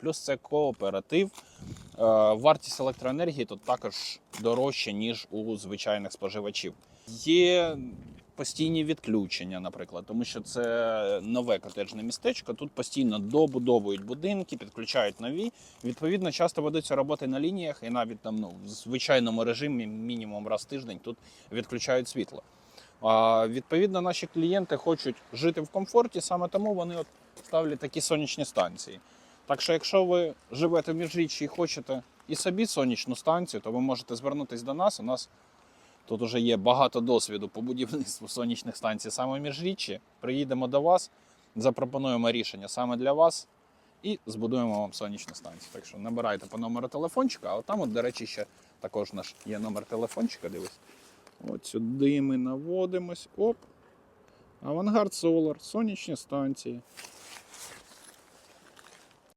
Плюс це кооператив. Е, Вартість електроенергії тут також дорожча, ніж у звичайних споживачів. Є постійні відключення, наприклад, тому що це нове котеджне містечко. Тут постійно добудовують будинки, підключають нові. Відповідно, часто ведуться роботи на лініях, і навіть там ну, в звичайному режимі, мінімум раз в тиждень, тут відключають світло. А, відповідно, наші клієнти хочуть жити в комфорті, саме тому вони от ставлять такі сонячні станції. Так що, якщо ви живете в міжріччі і хочете і собі сонячну станцію, то ви можете звернутися до нас. У нас тут вже є багато досвіду по будівництву сонячних станцій саме в міжріччі. Приїдемо до вас, запропонуємо рішення саме для вас і збудуємо вам сонячну станцію. Так що набирайте по номеру телефончика, а там, от, до речі, ще також наш є номер телефончика. Дивись. От сюди ми наводимось. Оп. Авангард Солар, сонячні станції.